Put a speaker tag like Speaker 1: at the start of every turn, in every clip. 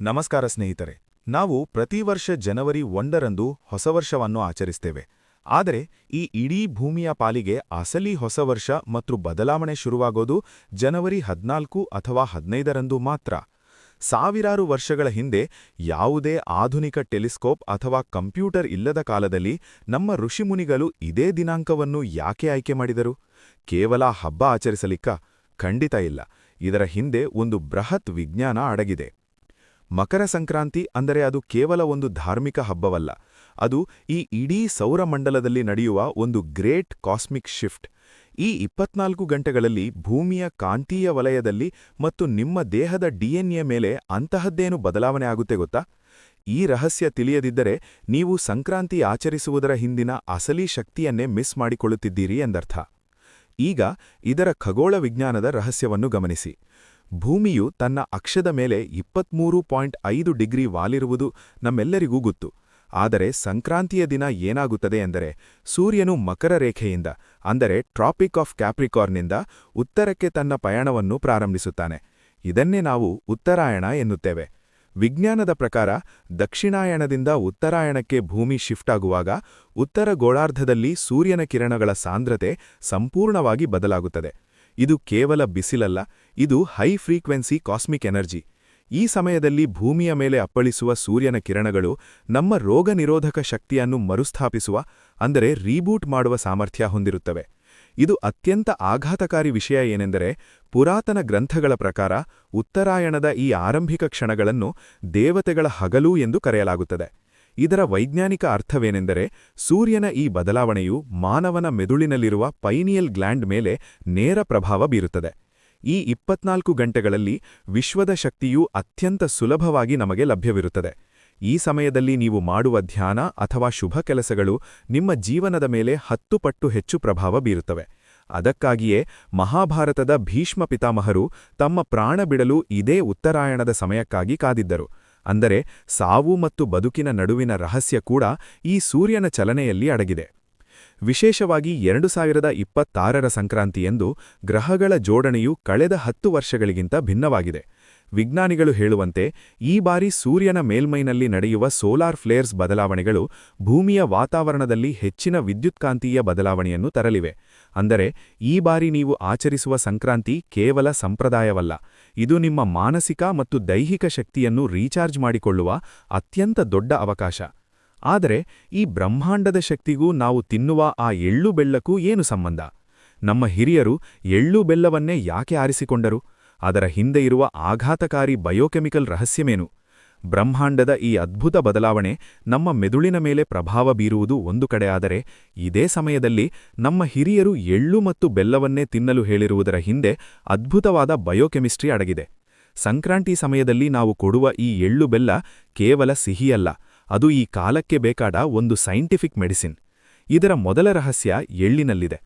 Speaker 1: ನಮಸ್ಕಾರ ಸ್ನೇಹಿತರೆ, ನಾವು ಪ್ರತಿ ವರ್ಷ ಜನವರಿ ಒಂದರಂದು ಹೊಸ ವರ್ಷವನ್ನು ಆಚರಿಸ್ತೇವೆ. ಆದರೆ, ಈ ಇಡೀ ಭೂಮಿಯ ಪಾಲಿಗೆ ಅಸಲಿ ಹೊಸ ವರ್ಷ ಮತ್ತು ಬದಲಾವಣೆ ಶುರುವಾಗೋದು ಜನವರಿ ಹದ್ನಾಲ್ಕು ಅಥವಾ ಹದಿನೈದರಂದು ಮಾತ್ರ. ಸಾವಿರಾರು ವರ್ಷಗಳ ಹಿಂದೆ ಯಾವುದೇ ಆಧುನಿಕ ಟೆಲಿಸ್ಕೋಪ್ ಅಥವಾ ಕಂಪ್ಯೂಟರ್ ಇಲ್ಲದ ಕಾಲದಲ್ಲಿ ನಮ್ಮ ಋಷಿಮುನಿಗಳು ಇದೇ ದಿನಾಂಕವನ್ನು ಯಾಕೆ ಆಯ್ಕೆ ಮಾಡಿದರು? ಕೇವಲ ಹಬ್ಬ ಆಚರಿಸಲಿಕ್ಕ? ಖಂಡಿತ ಇಲ್ಲ. ಇದರ ಹಿಂದೆ ಒಂದು ಬೃಹತ್ ವಿಜ್ಞಾನ ಅಡಗಿದೆ. ಮಕರ ಸಂಕ್ರಾಂತಿ ಅಂದರೆ ಅದು ಕೇವಲ ಒಂದು ಧಾರ್ಮಿಕ ಹಬ್ಬವಲ್ಲ. ಅದು ಈ ಇಡೀ ಸೌರಮಂಡಲದಲ್ಲಿ ನಡೆಯುವ ಒಂದು ಗ್ರೇಟ್ ಕಾಸ್ಮಿಕ್ ಶಿಫ್ಟ್. ಈ ಇಪ್ಪತ್ನಾಲ್ಕು ಗಂಟೆಗಳಲ್ಲಿ ಭೂಮಿಯ ಕಾಂತೀಯ ವಲಯದಲ್ಲಿ ಮತ್ತು ನಿಮ್ಮ ದೇಹದ ಡಿಎನ್ಎ ಮೇಲೆ ಅಂತಹದ್ದೇನು ಬದಲಾವಣೆ ಆಗುತ್ತೆ ಗೊತ್ತಾ? ಈ ರಹಸ್ಯ ತಿಳಿಯದಿದ್ದರೆ ನೀವು ಸಂಕ್ರಾಂತಿ ಆಚರಿಸುವುದರ ಹಿಂದಿನ ಅಸಲಿ ಶಕ್ತಿಯನ್ನೇ ಮಿಸ್ ಮಾಡಿಕೊಳ್ಳುತ್ತಿದ್ದೀರಿ ಎಂದರ್ಥ. ಈಗ ಇದರ ಖಗೋಳ ವಿಜ್ಞಾನದ ರಹಸ್ಯವನ್ನು ಗಮನಿಸಿ. ಭೂಮಿಯು ತನ್ನ ಅಕ್ಷದ ಮೇಲೆ ಇಪ್ಪತ್ಮೂರು ಪಾಯಿಂಟ್ ಐದು ಡಿಗ್ರಿ ವಾಲಿರುವುದು ನಮ್ಮೆಲ್ಲರಿಗೂ ಗೊತ್ತು. ಆದರೆ ಸಂಕ್ರಾಂತಿಯ ದಿನ ಏನಾಗುತ್ತದೆ ಎಂದರೆ ಸೂರ್ಯನು ಮಕರ ರೇಖೆಯಿಂದ, ಅಂದರೆ ಟ್ರಾಪಿಕ್ ಆಫ್ ಕ್ಯಾಪ್ರಿಕಾರ್ನಿಂದ ಉತ್ತರಕ್ಕೆ ತನ್ನ ಪಯಣವನ್ನು ಪ್ರಾರಂಭಿಸುತ್ತಾನೆ. ಇದನ್ನೇ ನಾವು ಉತ್ತರಾಯಣ ಎನ್ನುತ್ತೇವೆ. ವಿಜ್ಞಾನದ ಪ್ರಕಾರ ದಕ್ಷಿಣಾಯಣದಿಂದ ಉತ್ತರಾಯಣಕ್ಕೆ ಭೂಮಿ ಶಿಫ್ಟ್ ಆಗುವಾಗ ಉತ್ತರ ಗೋಳಾರ್ಧದಲ್ಲಿ ಸೂರ್ಯನ ಕಿರಣಗಳ ಸಾಂದ್ರತೆ ಸಂಪೂರ್ಣವಾಗಿ ಬದಲಾಗುತ್ತದೆ. ಇದು ಕೇವಲ ಬಿಸಿಲಲ್ಲ, ಇದು ಹೈ ಫ್ರೀಕ್ವೆನ್ಸಿ ಕಾಸ್ಮಿಕ್ ಎನರ್ಜಿ. ಈ ಸಮಯದಲ್ಲಿ ಭೂಮಿಯ ಮೇಲೆ ಅಪ್ಪಳಿಸುವ ಸೂರ್ಯನ ಕಿರಣಗಳು ನಮ್ಮ ರೋಗ ನಿರೋಧಕ ಶಕ್ತಿಯನ್ನು ಮರುಸ್ಥಾಪಿಸುವ, ಅಂದರೆ ರೀಬೂಟ್ ಮಾಡುವ ಸಾಮರ್ಥ್ಯ ಹೊಂದಿರುತ್ತವೆ. ಇದು ಅತ್ಯಂತ ಆಘಾತಕಾರಿ ವಿಷಯ ಏನೆಂದರೆ, ಪುರಾತನ ಗ್ರಂಥಗಳ ಪ್ರಕಾರ ಉತ್ತರಾಯಣದ ಈ ಆರಂಭಿಕ ಕ್ಷಣಗಳನ್ನು ದೇವತೆಗಳ ಹಗಲು ಎಂದು ಕರೆಯಲಾಗುತ್ತದೆ. ಇದರ ವೈಜ್ಞಾನಿಕ ಅರ್ಥವೇನೆಂದರೆ ಸೂರ್ಯನ ಈ ಬದಲಾವಣೆಯು ಮಾನವನ ಮೆದುಳಿನಲ್ಲಿರುವ ಪೈನಿಯಲ್ ಗ್ಲ್ಯಾಂಡ್ ಮೇಲೆ ನೇರ ಪ್ರಭಾವ ಬೀರುತ್ತದೆ. ಈ ಇಪ್ಪತ್ನಾಲ್ಕು ಗಂಟೆಗಳಲ್ಲಿ ವಿಶ್ವದ ಶಕ್ತಿಯು ಅತ್ಯಂತ ಸುಲಭವಾಗಿ ನಮಗೆ ಲಭ್ಯವಿರುತ್ತದೆ. ಈ ಸಮಯದಲ್ಲಿ ನೀವು ಮಾಡುವ ಧ್ಯಾನ ಅಥವಾ ಶುಭ ಕೆಲಸಗಳು ನಿಮ್ಮ ಜೀವನದ ಮೇಲೆ ಹತ್ತು ಪಟ್ಟು ಹೆಚ್ಚು ಪ್ರಭಾವ ಬೀರುತ್ತವೆ. ಅದಕ್ಕಾಗಿಯೇ ಮಹಾಭಾರತದ ಭೀಷ್ಮ ಪಿತಾಮಹರು ತಮ್ಮ ಪ್ರಾಣ ಬಿಡಲು ಇದೇ ಉತ್ತರಾಯಣದ ಸಮಯಕ್ಕಾಗಿ ಕಾದಿದ್ದರು. ಅಂದರೆ ಸಾವು ಮತ್ತು ಬದುಕಿನ ನಡುವಿನ ರಹಸ್ಯ ಕೂಡ ಈ ಸೂರ್ಯನ ಚಲನೆಯಲ್ಲಿ ಅಡಗಿದೆ. ವಿಶೇಷವಾಗಿ ಎರಡು ಸಾವಿರದ ಇಪ್ಪತ್ತಾರರ ಸಂಕ್ರಾಂತಿಯೆಂದು ಗ್ರಹಗಳ ಜೋಡಣೆಯು ಕಳೆದ ಹತ್ತು ವರ್ಷಗಳಿಗಿಂತ ಭಿನ್ನವಾಗಿದೆ. ವಿಜ್ಞಾನಿಗಳು ಹೇಳುವಂತೆ, ಈ ಬಾರಿ ಸೂರ್ಯನ ಮೇಲ್ಮೈನಲ್ಲಿ ನಡೆಯುವ ಸೋಲಾರ್ ಫ್ಲೇರ್ಸ್ ಬದಲಾವಣೆಗಳು ಭೂಮಿಯ ವಾತಾವರಣದಲ್ಲಿ ಹೆಚ್ಚಿನ ವಿದ್ಯುತ್ಕಾಂತೀಯ ಬದಲಾವಣೆಯನ್ನು ತರಲಿವೆ. ಅಂದರೆ, ಈ ಬಾರಿ ನೀವು ಆಚರಿಸುವ ಸಂಕ್ರಾಂತಿ ಕೇವಲ ಸಂಪ್ರದಾಯವಲ್ಲ, ಇದು ನಿಮ್ಮ ಮಾನಸಿಕ ಮತ್ತು ದೈಹಿಕ ಶಕ್ತಿಯನ್ನು ರೀಚಾರ್ಜ್ ಮಾಡಿಕೊಳ್ಳುವ ಅತ್ಯಂತ ದೊಡ್ಡ ಅವಕಾಶ. ಆದರೆ, ಈ ಬ್ರಹ್ಮಾಂಡದ ಶಕ್ತಿಗೂ ನಾವು ತಿನ್ನುವ ಆ ಎಳ್ಳು ಬೆಳ್ಳಕ್ಕೂ ಏನು ಸಂಬಂಧ? ನಮ್ಮ ಹಿರಿಯರು ಎಳ್ಳು ಬೆಲ್ಲವನ್ನೇ ಯಾಕೆ ಆರಿಸಿಕೊಂಡರು? ಅದರ ಹಿಂದೆ ಇರುವ ಆಘಾತಕಾರಿ ಬಯೋಕೆಮಿಕಲ್ ರಹಸ್ಯಮೇನು ಬ್ರಹ್ಮಾಂಡದ ಈ ಅದ್ಭುತ ಬದಲಾವಣೆ ನಮ್ಮ ಮೆದುಳಿನ ಮೇಲೆ ಪ್ರಭಾವ ಬೀರುವುದು ಒಂದು ಕಡೆಯಾದರೆ ಇದೇ ಸಮಯದಲ್ಲಿ ನಮ್ಮ ಹಿರಿಯರು ಎಳ್ಳು ಮತ್ತು ಬೆಲ್ಲವನ್ನೇ ತಿನ್ನಲು ಹೇಳಿರುವುದರ ಹಿಂದೆ ಅದ್ಭುತವಾದ ಬಯೋಕೆಮಿಸ್ಟ್ರಿ ಅಡಗಿದೆ. ಸಂಕ್ರಾಂತಿ ಸಮಯದಲ್ಲಿ ನಾವು ಕೊಡುವ ಈ ಎಳ್ಳು ಬೆಲ್ಲ ಕೇವಲ ಸಿಹಿಯಲ್ಲ, ಅದು ಈ ಕಾಲಕ್ಕೆ ಬೇಕಾದ ಒಂದು ಸೈಂಟಿಫಿಕ್ ಮೆಡಿಸಿನ್. ಇದರ ಮೊದಲ ರಹಸ್ಯ ಎಳ್ಳಿನಲ್ಲಿದೆ.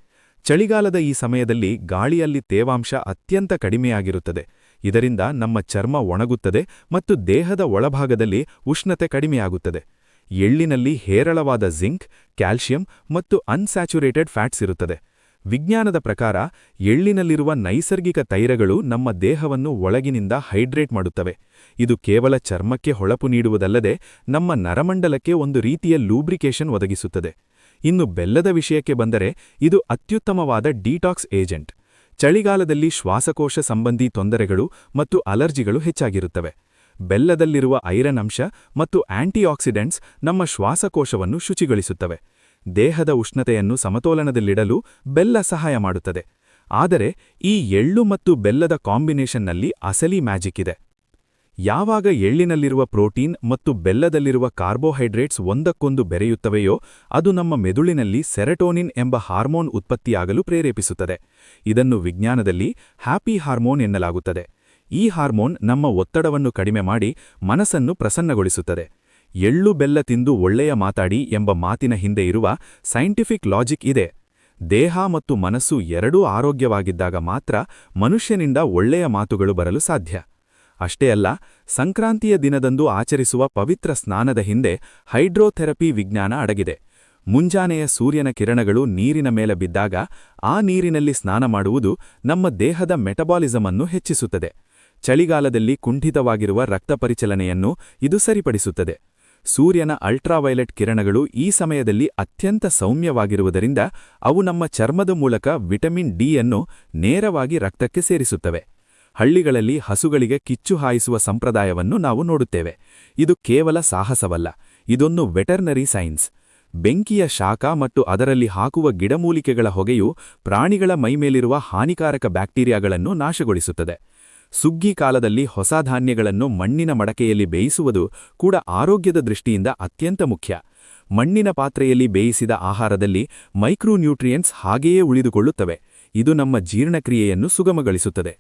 Speaker 1: ಚಳಿಗಾಲದ ಈ ಸಮಯದಲ್ಲಿ ಗಾಳಿಯಲ್ಲಿ ತೇವಾಂಶ ಅತ್ಯಂತ ಕಡಿಮೆಯಾಗಿರುತ್ತದೆ. ಇದರಿಂದ ನಮ್ಮ ಚರ್ಮ ಒಣಗುತ್ತದೆ ಮತ್ತು ದೇಹದ ಒಳಭಾಗದಲ್ಲಿ ಉಷ್ಣತೆ ಕಡಿಮೆಯಾಗುತ್ತದೆ. ಎಳ್ಳಿನಲ್ಲಿ ಹೇರಳವಾದ ಜಿಂಕ್ ಕ್ಯಾಲ್ಷಿಯಂ ಮತ್ತು ಅನ್ಸ್ಯಾಚುರೇಟೆಡ್ ಫ್ಯಾಟ್ಸ್ ಇರುತ್ತದೆ. ವಿಜ್ಞಾನದ ಪ್ರಕಾರ ಎಳ್ಳಿನಲ್ಲಿರುವ ನೈಸರ್ಗಿಕ ತೈರಗಳು ನಮ್ಮ ದೇಹವನ್ನು ಒಳಗಿನಿಂದ ಹೈಡ್ರೇಟ್ ಮಾಡುತ್ತವೆ. ಇದು ಕೇವಲ ಚರ್ಮಕ್ಕೆ ಹೊಳಪು ನೀಡುವುದಲ್ಲದೆ ನಮ್ಮ ನರಮಂಡಲಕ್ಕೆ ಒಂದು ರೀತಿಯ ಲೂಬ್ರಿಕೇಶನ್ ಒದಗಿಸುತ್ತದೆ. ಇನ್ನು ಬೆಲ್ಲದ ವಿಷಯಕ್ಕೆ ಬಂದರೆ ಇದು ಅತ್ಯುತ್ತಮವಾದ ಡಿಟಾಕ್ಸ್ ಏಜೆಂಟ್. ಚಳಿಗಾಲದಲ್ಲಿ ಶ್ವಾಸಕೋಶ ಸಂಬಂಧಿ ತೊಂದರೆಗಳು ಮತ್ತು ಅಲರ್ಜಿಗಳು ಹೆಚ್ಚಾಗಿರುತ್ತವೆ. ಬೆಲ್ಲದಲ್ಲಿರುವ ಐರನ್ ಅಂಶ ಮತ್ತು ಆಂಟಿಆಕ್ಸಿಡೆಂಟ್ಸ್ ನಮ್ಮ ಶ್ವಾಸಕೋಶವನ್ನು ಶುಚಿಗೊಳಿಸುತ್ತವೆ. ದೇಹದ ಉಷ್ಣತೆಯನ್ನು ಸಮತೋಲನದಲ್ಲಿಡಲು ಬೆಲ್ಲ ಸಹಾಯ ಮಾಡುತ್ತದೆ. ಆದರೆ ಈ ಎಳ್ಳು ಮತ್ತು ಬೆಲ್ಲದ ಕಾಂಬಿನೇಷನ್ನಲ್ಲಿ ಅಸಲಿ ಮ್ಯಾಜಿಕ್ ಇದೆ. ಯಾವಾಗ ಎಳ್ಳಿನಲ್ಲಿರುವ ಪ್ರೋಟೀನ್ ಮತ್ತು ಬೆಲ್ಲದಲ್ಲಿರುವ ಕಾರ್ಬೋಹೈಡ್ರೇಟ್ಸ್ ಒಂದಕ್ಕೊಂದು ಬೆರೆಯುತ್ತವೆಯೋ, ಅದು ನಮ್ಮ ಮೆದುಳಿನಲ್ಲಿ ಸೆರೆಟೋನಿನ್ ಎಂಬ ಹಾರ್ಮೋನ್ ಉತ್ಪತ್ತಿಯಾಗಲು ಪ್ರೇರೇಪಿಸುತ್ತದೆ. ಇದನ್ನು ವಿಜ್ಞಾನದಲ್ಲಿ ಹ್ಯಾಪಿ ಹಾರ್ಮೋನ್ ಎನ್ನಲಾಗುತ್ತದೆ. ಈ ಹಾರ್ಮೋನ್ ನಮ್ಮ ಒತ್ತಡವನ್ನು ಕಡಿಮೆ ಮಾಡಿ ಮನಸ್ಸನ್ನು ಪ್ರಸನ್ನಗೊಳಿಸುತ್ತದೆ. ಎಳ್ಳು ಬೆಲ್ಲ ತಿಂದು ಒಳ್ಳೆಯ ಮಾತಾಡಿ ಎಂಬ ಮಾತಿನ ಹಿಂದೆ ಇರುವ ಸೈಂಟಿಫಿಕ್ ಲಾಜಿಕ್ ಇದೆ. ದೇಹ ಮತ್ತು ಮನಸ್ಸು ಎರಡೂ ಆರೋಗ್ಯವಾಗಿದ್ದಾಗ ಮಾತ್ರ ಮನುಷ್ಯನಿಂದ ಒಳ್ಳೆಯ ಮಾತುಗಳು ಬರಲು ಸಾಧ್ಯ. ಅಷ್ಟೇ ಅಲ್ಲ, ಸಂಕ್ರಾಂತಿಯ ದಿನದಂದು ಆಚರಿಸುವ ಪವಿತ್ರ ಸ್ನಾನದ ಹಿಂದೆ ಹೈಡ್ರೋಥೆರಪಿ ವಿಜ್ಞಾನ ಅಡಗಿದೆ. ಮುಂಜಾನೆಯ ಸೂರ್ಯನ ಕಿರಣಗಳು ನೀರಿನ ಮೇಲೆ ಬಿದ್ದಾಗ ಆ ನೀರಿನಲ್ಲಿ ಸ್ನಾನ ಮಾಡುವುದು ನಮ್ಮ ದೇಹದ ಮೆಟಬಾಲಿಸಮನ್ನು ಹೆಚ್ಚಿಸುತ್ತದೆ.
Speaker 2: ಚಳಿಗಾಲದಲ್ಲಿ ಕುಂಠಿತವಾಗಿರುವ ರಕ್ತ ಪರಿಚಲನೆಯನ್ನು ಇದು ಸರಿಪಡಿಸುತ್ತದೆ. ಸೂರ್ಯನ ಅಲ್ಟ್ರಾವೈಲೆಟ್ ಕಿರಣಗಳು ಈ ಸಮಯದಲ್ಲಿ ಅತ್ಯಂತ ಸೌಮ್ಯವಾಗಿರುವುದರಿಂದ ಅವು ನಮ್ಮ ಚರ್ಮದ ಮೂಲಕ ವಿಟಮಿನ್ ಡಿ ಅನ್ನು ನೇರವಾಗಿ ರಕ್ತಕ್ಕೆ ಸೇರಿಸುತ್ತವೆ. ಹಳ್ಳಿಗಳಲ್ಲಿ ಹಸುಗಳಿಗೆ ಕಿಚ್ಚು ಹಾಯಿಸುವ ಸಂಪ್ರದಾಯವನ್ನು ನಾವು ನೋಡುತ್ತೇವೆ. ಇದು ಕೇವಲ ಸಾಹಸವಲ್ಲ, ಇದೊಂದು ವೆಟರ್ನರಿ ಸೈನ್ಸ್. ಬೆಂಕಿಯ ಶಾಖ ಮತ್ತು ಅದರಲ್ಲಿ ಹಾಕುವ ಗಿಡಮೂಲಿಕೆಗಳ ಹೊಗೆಯು ಪ್ರಾಣಿಗಳ ಮೈಮೇಲಿರುವ ಹಾನಿಕಾರಕ ಬ್ಯಾಕ್ಟೀರಿಯಾಗಳನ್ನು ನಾಶಗೊಳಿಸುತ್ತದೆ. ಸುಗ್ಗಿ ಕಾಲದಲ್ಲಿ ಹೊಸ ಧಾನ್ಯಗಳನ್ನು ಮಣ್ಣಿನ ಮಡಕೆಯಲ್ಲಿ ಬೇಯಿಸುವುದು ಕೂಡ ಆರೋಗ್ಯದ ದೃಷ್ಟಿಯಿಂದ ಅತ್ಯಂತ ಮುಖ್ಯ. ಮಣ್ಣಿನ ಪಾತ್ರೆಯಲ್ಲಿ ಬೇಯಿಸಿದ ಆಹಾರದಲ್ಲಿ ಮೈಕ್ರೋನ್ಯೂಟ್ರಿಯೆಂಟ್ಸ್ ಹಾಗೆಯೇ ಉಳಿದುಕೊಳ್ಳುತ್ತವೆ. ಇದು ನಮ್ಮ ಜೀರ್ಣಕ್ರಿಯೆಯನ್ನು ಸುಗಮಗೊಳಿಸುತ್ತದೆ.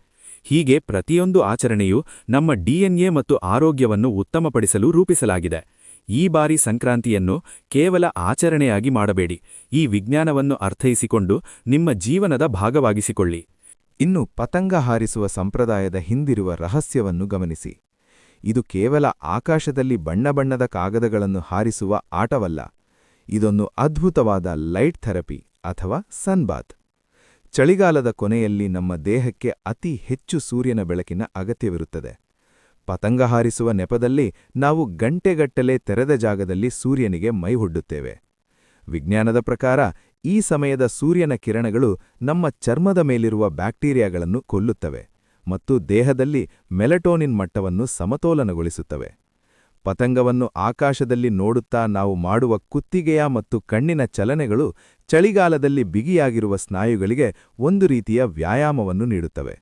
Speaker 2: ಹೀಗೆ ಪ್ರತಿಯೊಂದು ಆಚರಣೆಯು ನಮ್ಮ ಡಿಎನ್ಎ ಮತ್ತು ಆರೋಗ್ಯವನ್ನು ಉತ್ತಮಪಡಿಸಲು ರೂಪಿಸಲಾಗಿದೆ. ಈ ಬಾರಿ ಸಂಕ್ರಾಂತಿಯನ್ನು ಕೇವಲ ಆಚರಣೆಯಾಗಿ ಮಾಡಬೇಡಿ. ಈ ವಿಜ್ಞಾನವನ್ನು ಅರ್ಥೈಸಿಕೊಂಡು ನಿಮ್ಮ ಜೀವನದ ಭಾಗವಾಗಿಸಿಕೊಳ್ಳಿ.
Speaker 1: ಇನ್ನು ಪತಂಗ ಹಾರಿಸುವ ಸಂಪ್ರದಾಯದ ಹಿಂದಿರುವ ರಹಸ್ಯವನ್ನು ಗಮನಿಸಿ. ಇದು ಕೇವಲ ಆಕಾಶದಲ್ಲಿ ಬಣ್ಣ ಬಣ್ಣದ ಕಾಗದಗಳನ್ನು ಹಾರಿಸುವ ಆಟವಲ್ಲ. ಇದೊಂದು ಅದ್ಭುತವಾದ ಲೈಟ್ ಥೆರಪಿ ಅಥವಾ ಸನ್ಬಾತ್. ಚಳಿಗಾಲದ ಕೊನೆಯಲ್ಲಿ ನಮ್ಮ ದೇಹಕ್ಕೆ ಅತಿ ಹೆಚ್ಚು ಸೂರ್ಯನ ಬೆಳಕಿನ ಅಗತ್ಯವಿರುತ್ತದೆ. ಪತಂಗ ಹಾರಿಸುವ ನೆಪದಲ್ಲಿ ನಾವು ಗಂಟೆಗಟ್ಟಲೆ ತೆರೆದ ಜಾಗದಲ್ಲಿ ಸೂರ್ಯನಿಗೆ ಮೈಹೊಡ್ಡುತ್ತೇವೆ ವಿಜ್ಞಾನದ ಪ್ರಕಾರ ಈ ಸಮಯದ ಸೂರ್ಯನ ಕಿರಣಗಳು ನಮ್ಮ ಚರ್ಮದ ಮೇಲಿರುವ ಬ್ಯಾಕ್ಟೀರಿಯಾಗಳನ್ನು ಕೊಲ್ಲುತ್ತವೆ ಮತ್ತು ದೇಹದಲ್ಲಿ ಮೆಲಟೋನಿನ್ ಮಟ್ಟವನ್ನು ಸಮತೋಲನಗೊಳಿಸುತ್ತವೆ. ಪತಂಗವನ್ನು ಆಕಾಶದಲ್ಲಿ ನೋಡುತ್ತಾ ನಾವು ಮಾಡುವ ಕುತ್ತಿಗೆಯ ಮತ್ತು ಕಣ್ಣಿನ ಚಲನೆಗಳು ಚಳಿಗಾಲದಲ್ಲಿ ಬಿಗಿಯಾಗಿರುವ ಸ್ನಾಯುಗಳಿಗೆ ಒಂದು ರೀತಿಯ ವ್ಯಾಯಾಮವನ್ನು ನೀಡುತ್ತವೆ.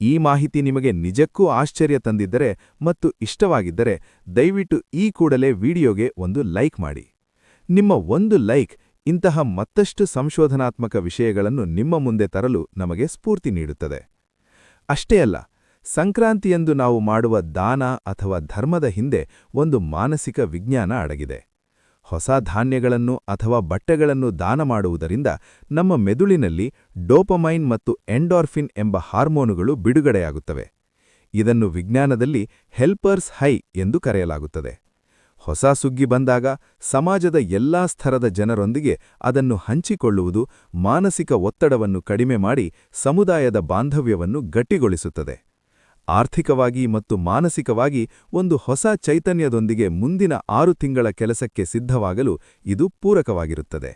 Speaker 1: ಈ ಮಾಹಿತಿ ನಿಮಗೆ ನಿಜಕ್ಕೂ ಆಶ್ಚರ್ಯ ತಂದಿದ್ದರೆ ಮತ್ತು ಇಷ್ಟವಾಗಿದ್ದರೆ ದಯವಿಟ್ಟು ಈ ಕೂಡಲೇ ವಿಡಿಯೋಗೆ ಒಂದು ಲೈಕ್ ಮಾಡಿ. ನಿಮ್ಮ ಒಂದು ಲೈಕ್ ಇಂತಹ ಮತ್ತಷ್ಟು ಸಂಶೋಧನಾತ್ಮಕ ವಿಷಯಗಳನ್ನು ನಿಮ್ಮ ಮುಂದೆ ತರಲು ನಮಗೆ ಸ್ಫೂರ್ತಿ ನೀಡುತ್ತದೆ. ಅಷ್ಟೇ ಅಲ್ಲ ಸಂಕ್ರಾಂತಿಯಂದು ನಾವು ಮಾಡುವ ದಾನ ಅಥವಾ ಧರ್ಮದ ಹಿಂದೆ ಒಂದು ಮಾನಸಿಕ ವಿಜ್ಞಾನ ಅಡಗಿದೆ. ಹೊಸ ಧಾನ್ಯಗಳನ್ನು ಅಥವಾ ಬಟ್ಟೆಗಳನ್ನು ದಾನ ಮಾಡುವುದರಿಂದ ನಮ್ಮ ಮೆದುಳಿನಲ್ಲಿ ಡೋಪಮೈನ್ ಮತ್ತು ಎಂಡಾರ್ಫಿನ್ ಎಂಬ ಹಾರ್ಮೋನುಗಳು ಬಿಡುಗಡೆಯಾಗುತ್ತವೆ. ಇದನ್ನು ವಿಜ್ಞಾನದಲ್ಲಿ ಹೆಲ್ಪರ್ಸ್ ಹೈ ಎಂದು ಕರೆಯಲಾಗುತ್ತದೆ. ಹೊಸ ಸುಗ್ಗಿ ಬಂದಾಗ ಸಮಾಜದ ಎಲ್ಲಾ ಸ್ತರದ ಜನರೊಂದಿಗೆ ಅದನ್ನು ಹಂಚಿಕೊಳ್ಳುವುದು ಮಾನಸಿಕ ಒತ್ತಡವನ್ನು ಕಡಿಮೆ ಮಾಡಿ ಸಮುದಾಯದ ಬಾಂಧವ್ಯವನ್ನು ಗಟ್ಟಿಗೊಳಿಸುತ್ತದೆ. ಆರ್ಥಿಕವಾಗಿ ಮತ್ತು ಮಾನಸಿಕವಾಗಿ ಒಂದು ಹೊಸ ಚೈತನ್ಯದೊಂದಿಗೆ ಮುಂದಿನ ಆರು ತಿಂಗಳ ಕೆಲಸಕ್ಕೆ ಸಿದ್ಧವಾಗಲು ಇದು ಪೂರಕವಾಗಿರುತ್ತದೆ.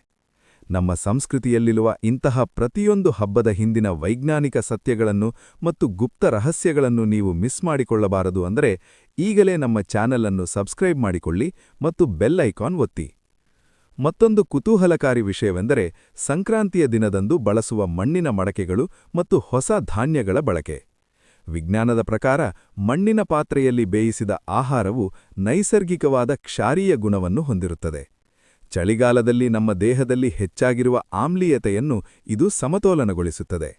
Speaker 1: ನಮ್ಮ ಸಂಸ್ಕೃತಿಯಲ್ಲಿರುವ ಇಂತಹ ಪ್ರತಿಯೊಂದು ಹಬ್ಬದ ಹಿಂದಿನ ವೈಜ್ಞಾನಿಕ ಸತ್ಯಗಳನ್ನು ಮತ್ತು ಗುಪ್ತ ರಹಸ್ಯಗಳನ್ನು ನೀವು ಮಿಸ್ ಮಾಡಿಕೊಳ್ಳಬಾರದು ಅಂದರೆ ಈಗಲೇ ನಮ್ಮ ಚಾನೆಲ್ ಅನ್ನು ಸಬ್ಸ್ಕ್ರೈಬ್ ಮಾಡಿಕೊಳ್ಳಿ ಮತ್ತು ಬೆಲ್ ಐಕಾನ್ ಒತ್ತಿ. ಮತ್ತೊಂದು ಕುತೂಹಲಕಾರಿ ವಿಷಯವೆಂದರೆ ಸಂಕ್ರಾಂತಿಯ ದಿನದಂದು ಬಳಸುವ ಮಣ್ಣಿನ ಮಡಕೆಗಳು ಮತ್ತು ಹೊಸ ಧಾನ್ಯಗಳ ಬಳಕೆ. ವಿಜ್ಞಾನದ ಪ್ರಕಾರ ಮಣ್ಣಿನ ಪಾತ್ರೆಯಲ್ಲಿ ಬೇಯಿಸಿದ ಆಹಾರವು ನೈಸರ್ಗಿಕವಾದ ಕ್ಷಾರೀಯ ಗುಣವನ್ನು ಹೊಂದಿರುತ್ತದೆ. ಚಳಿಗಾಲದಲ್ಲಿ ನಮ್ಮ ದೇಹದಲ್ಲಿ ಹೆಚ್ಚಾಗಿರುವ ಆಮ್ಲೀಯತೆಯನ್ನು ಇದು ಸಮತೋಲನಗೊಳಿಸುತ್ತದೆ.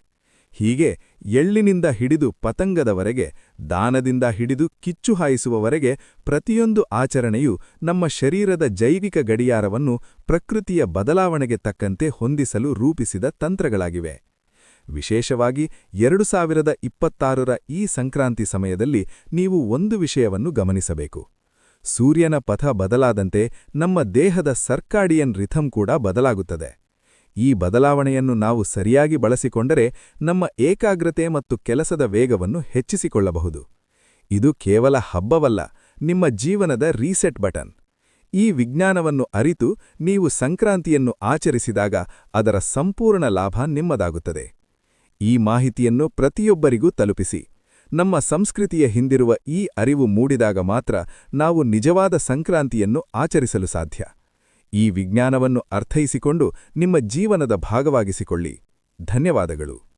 Speaker 1: ಹೀಗೆ ಎಳ್ಳಿನಿಂದ ಹಿಡಿದು ಪತಂಗದವರೆಗೆ, ದಾನದಿಂದ ಹಿಡಿದು ಕಿಚ್ಚು ಹಾಯಿಸುವವರೆಗೆ ಪ್ರತಿಯೊಂದು ಆಚರಣೆಯು ನಮ್ಮ ಶರೀರದ ಜೈವಿಕ ಗಡಿಯಾರವನ್ನು ಪ್ರಕೃತಿಯ ಬದಲಾವಣೆಗೆ ತಕ್ಕಂತೆ ಹೊಂದಿಸಲು ರೂಪಿಸಿದ ತಂತ್ರಗಳಾಗಿವೆ. ವಿಶೇಷವಾಗಿ ಎರಡು ಸಾವಿರದ ಇಪ್ಪತ್ತಾರರ ಈ ಸಂಕ್ರಾಂತಿ ಸಮಯದಲ್ಲಿ ನೀವು ಒಂದು ವಿಷಯವನ್ನು ಗಮನಿಸಬೇಕು. ಸೂರ್ಯನ ಪಥ ಬದಲಾದಂತೆ ನಮ್ಮ ದೇಹದ ಸರ್ಕಾಡಿಯನ್ ರಿಥಮ್ ಕೂಡ ಬದಲಾಗುತ್ತದೆ. ಈ ಬದಲಾವಣೆಯನ್ನು ನಾವು ಸರಿಯಾಗಿ ಬಳಸಿಕೊಂಡರೆ ನಮ್ಮ ಏಕಾಗ್ರತೆ ಮತ್ತು ಕೆಲಸದ ವೇಗವನ್ನು ಹೆಚ್ಚಿಸಿಕೊಳ್ಳಬಹುದು. ಇದು ಕೇವಲ ಹಬ್ಬವಲ್ಲ, ನಿಮ್ಮ ಜೀವನದ ರೀಸೆಟ್ ಬಟನ್. ಈ ವಿಜ್ಞಾನವನ್ನು ಅರಿತು ನೀವು ಸಂಕ್ರಾಂತಿಯನ್ನು ಆಚರಿಸಿದಾಗ ಅದರ ಸಂಪೂರ್ಣ ಲಾಭ ನಿಮ್ಮದಾಗುತ್ತದೆ. ಈ ಮಾಹಿತಿಯನ್ನು ಪ್ರತಿಯೊಬ್ಬರಿಗೂ ತಲುಪಿಸಿ. ನಮ್ಮ ಸಂಸ್ಕೃತಿಯ ಹಿಂದಿರುವ ಈ ಅರಿವು ಮೂಡಿದಾಗ ಮಾತ್ರ ನಾವು ನಿಜವಾದ ಸಂಕ್ರಾಂತಿಯನ್ನು ಆಚರಿಸಲು ಸಾಧ್ಯ. ಈ ವಿಜ್ಞಾನವನ್ನು ಅರ್ಥೈಸಿಕೊಂಡು ನಿಮ್ಮ ಜೀವನದ ಭಾಗವಾಗಿಸಿಕೊಳ್ಳಿ. ಧನ್ಯವಾದಗಳು.